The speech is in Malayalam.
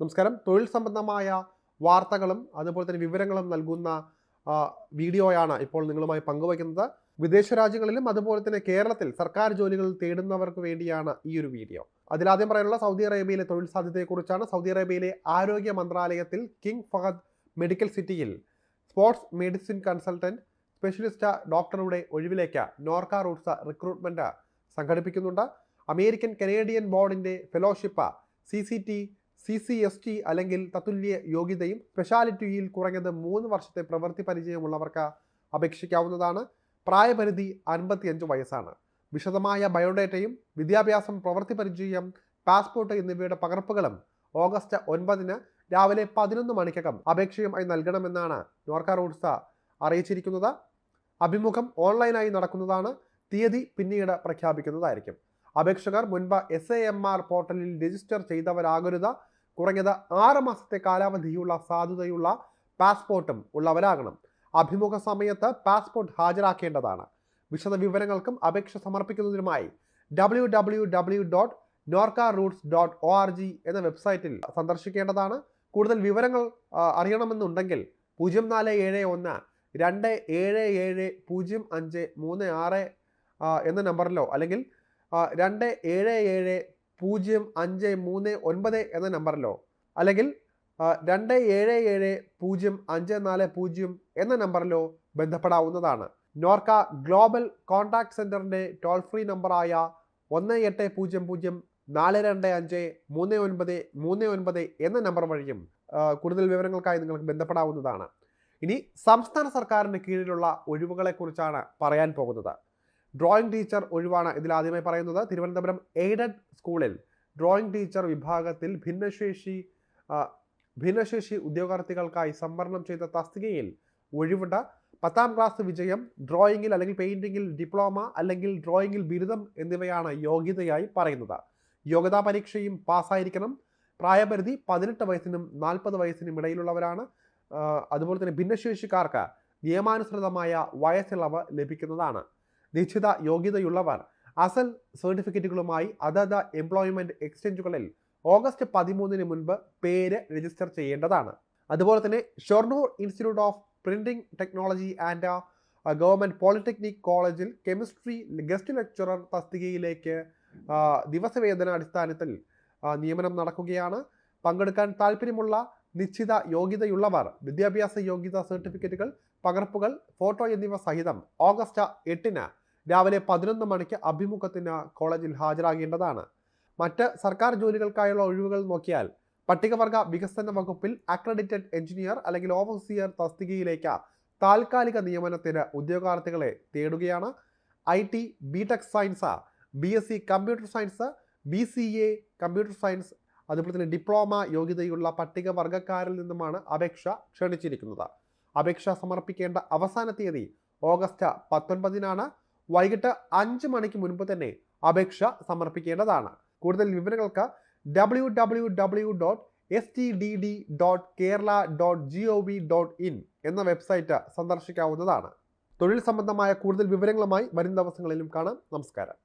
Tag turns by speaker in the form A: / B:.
A: നമസ്കാരം. തൊഴിൽ സംബന്ധമായ വാർത്തകളും അതുപോലെ തന്നെ വിവരങ്ങളും നൽകുന്ന വീഡിയോയാണ് ഇപ്പോൾ നിങ്ങളുമായി പങ്കുവയ്ക്കുന്നത്. വിദേശ രാജ്യങ്ങളിലും അതുപോലെ തന്നെ കേരളത്തിൽ സർക്കാർ ജോലികൾ തേടുന്നവർക്ക് വേണ്ടിയാണ് ഈ ഒരു വീഡിയോ. അതിലാദ്യം പറയാനുള്ള സൗദി അറേബ്യയിലെ തൊഴിൽ സാധ്യതയെക്കുറിച്ചാണ്. സൗദി അറേബ്യയിലെ ആരോഗ്യ മന്ത്രാലയത്തിൽ കിങ് ഫഹദ് മെഡിക്കൽ സിറ്റിയിൽ സ്പോർട്സ് മെഡിസിൻ കൺസൾട്ടന്റ് സ്പെഷ്യലിസ്റ്റ് ഡോക്ടറുടെ ഒഴിവിലേക്ക് നോർക്ക റൂട്ട്സ് റിക്രൂട്ട്മെന്റ് സംഘടിപ്പിക്കുന്നുണ്ട്. അമേരിക്കൻ കനേഡിയൻ ബോർഡിന്റെ fellowship C C C S T അല്ലെങ്കിൽ തത്തുല്യ യോഗ്യതയും സ്പെഷ്യാലിറ്റിയിൽ കുറഞ്ഞത് മൂന്ന് വർഷത്തെ പ്രവൃത്തി പരിചയമുള്ളവർക്ക് അപേക്ഷിക്കാവുന്നതാണ്. പ്രായപരിധി അൻപത്തിയഞ്ച് വയസ്സാണ്. വിശദമായ ബയോഡേറ്റയും വിദ്യാഭ്യാസം പ്രവൃത്തി പരിചയം പാസ്പോർട്ട് എന്നിവയുടെ പകർപ്പുകളും ഓഗസ്റ്റ് ഒൻപതിന് രാവിലെ പതിനൊന്ന് മണിക്കകം അപേക്ഷയുമായി നൽകണമെന്നാണ് നോർക്ക റൂട്ട്സ് അറിയിച്ചിരിക്കുന്നത്. അഭിമുഖം ഓൺലൈനായി നടക്കുന്നതാണ്. തീയതി പിന്നീട് പ്രഖ്യാപിക്കുന്നതായിരിക്കും. അപേക്ഷകർ മുൻപ് എസ് എ എം ആർ പോർട്ടലിൽ രജിസ്റ്റർ ചെയ്തവരാകരുത്. കുറഞ്ഞത് ആറ് മാസത്തെ കാലാവധിയുള്ള സാധുതയുള്ള പാസ്പോർട്ടും ഉള്ളവരാകണം. അഭിമുഖ സമയത്ത് പാസ്പോർട്ട് ഹാജരാക്കേണ്ടതാണ്. വിശദ വിവരങ്ങൾക്കും അപേക്ഷ സമർപ്പിക്കുന്നതിനുമായി W W W dot Norka Roots dot O R G എന്ന വെബ്സൈറ്റിൽ സന്ദർശിക്കേണ്ടതാണ്. കൂടുതൽ വിവരങ്ങൾ അറിയണമെന്നുണ്ടെങ്കിൽ പൂജ്യം നാല് ഏഴ് ഒന്ന് രണ്ട് ഏഴ് ഏഴ് പൂജ്യം അഞ്ച് മൂന്ന് ആറ് എന്ന നമ്പറിലോ അല്ലെങ്കിൽ രണ്ട് ഏഴ് ഏഴ് പൂജ്യം അഞ്ച് മൂന്ന് ഒൻപത് എന്ന നമ്പറിലോ അല്ലെങ്കിൽ രണ്ട് ഏഴ് ഏഴ് പൂജ്യം അഞ്ച് നാല് പൂജ്യം എന്ന നമ്പറിലോ ബന്ധപ്പെടാവുന്നതാണ്. നോർക്ക ഗ്ലോബൽ കോൺടാക്ട് സെന്ററിന്റെ ടോൾ ഫ്രീ നമ്പറായ ഒന്ന് എട്ട് പൂജ്യം പൂജ്യം നാല് രണ്ട് അഞ്ച് മൂന്ന് ഒൻപത് മൂന്ന് ഒൻപത് എന്ന നമ്പർ വഴിയും കൂടുതൽ വിവരങ്ങൾക്കായി നിങ്ങൾക്ക് ബന്ധപ്പെടാവുന്നതാണ്. ഇനി സംസ്ഥാന സർക്കാരിന് കീഴിലുള്ള ഒഴിവുകളെക്കുറിച്ചാണ് പറയാൻ പോകുന്നത്. ഡ്രോയിങ് ടീച്ചർ ഒഴിവാണ് ഇതിൽ ആദ്യമായി പറയുന്നത്. തിരുവനന്തപുരം എയ്ഡഡ് സ്കൂളിൽ ഡ്രോയിങ് ടീച്ചർ വിഭാഗത്തിൽ ഭിന്നശേഷി ഭിന്നശേഷി ഉദ്യോഗാർത്ഥികൾക്കായി സംവരണം ചെയ്ത തസ്തികയിൽ ഒഴിവുണ്ട്. പത്താം ക്ലാസ് വിജയം ഡ്രോയിങ്ങിൽ അല്ലെങ്കിൽ പെയിന്റിങ്ങിൽ ഡിപ്ലോമ അല്ലെങ്കിൽ ഡ്രോയിങ്ങിൽ ബിരുദം എന്നിവയാണ് യോഗ്യതയായി പറയുന്നത്. യോഗ്യതാ പരീക്ഷയും പാസ്സായിരിക്കണം. പ്രായപരിധി പതിനെട്ട് വയസ്സിനും നാൽപ്പത് വയസ്സിനും ഇടയിലുള്ളവരാണ്. അതുപോലെ തന്നെ ഭിന്നശേഷിക്കാർക്ക് നിയമാനുസൃതമായ വയസ്സിളവ് ലഭിക്കുന്നതാണ്. നിശ്ചിത യോഗ്യതയുള്ളവർ. അസൽ സർട്ടിഫിക്കറ്റുകളുമായി അതത് എംപ്ലോയ്മെന്റ് എക്സ്ചേഞ്ചുകളിൽ ഓഗസ്റ്റ് പതിമൂന്നിന് മുൻപ് പേര് രജിസ്റ്റർ ചെയ്യേണ്ടതാണ്. അതുപോലെ തന്നെ Shoranur institute of printing technology and government polytechnic കോളേജിൽ കെമിസ്ട്രി ഗസ്റ്റ് ലെക്ചറർ തസ്തികയിലേക്ക് ദിവസവേതന അടിസ്ഥാനത്തിൽ നിയമനം നടക്കുകയാണ്. പങ്കെടുക്കാൻ താല്പര്യമുള്ള നിശ്ചിത യോഗ്യതയുള്ളവർ വിദ്യാഭ്യാസ യോഗ്യതാ സർട്ടിഫിക്കറ്റുകൾ പകർപ്പുകൾ ഫോട്ടോ എന്നിവ സഹിതം ഓഗസ്റ്റ് എട്ടിന് രാവിലെ പതിനൊന്ന് മണിക്ക് അഭിമുഖത്തിന് കോളേജിൽ ഹാജരാകേണ്ടതാണ്. മറ്റ് സർക്കാർ ജോലികൾക്കായുള്ള ഒഴിവുകൾ നോക്കിയാൽ പട്ടികവർഗ വികസന വകുപ്പിൽ അക്രഡിറ്റഡ് എഞ്ചിനീയർ അല്ലെങ്കിൽ ഓഫീസിയർ തസ്തികയിലേക്ക് താൽക്കാലിക നിയമനത്തിന് ഉദ്യോഗാർത്ഥികളെ തേടുകയാണ്. I T B tech science B S C computer science B C A computer science അതുപോലെ തന്നെ ഡിപ്ലോമ യോഗ്യതയുള്ള പട്ടികവർഗക്കാരിൽ നിന്നുമാണ് അപേക്ഷ ക്ഷണിച്ചിരിക്കുന്നത്. അപേക്ഷ സമർപ്പിക്കേണ്ട അവസാന തീയതി ഓഗസ്റ്റ് പത്തൊൻപതിനാണ്. വൈകിട്ട് അഞ്ച് മണിക്ക് മുൻപ് തന്നെ അപേക്ഷ സമർപ്പിക്കേണ്ടതാണ്. കൂടുതൽ വിവരങ്ങൾക്ക് W dot S T D D dot Kerala dot G O V dot in എന്ന വെബ്സൈറ്റ് സന്ദർശിക്കാവുന്നതാണ്. തൊഴിൽ സംബന്ധമായ കൂടുതൽ വിവരങ്ങളുമായി വരും ദിവസങ്ങളിലും കാണാം. നമസ്കാരം.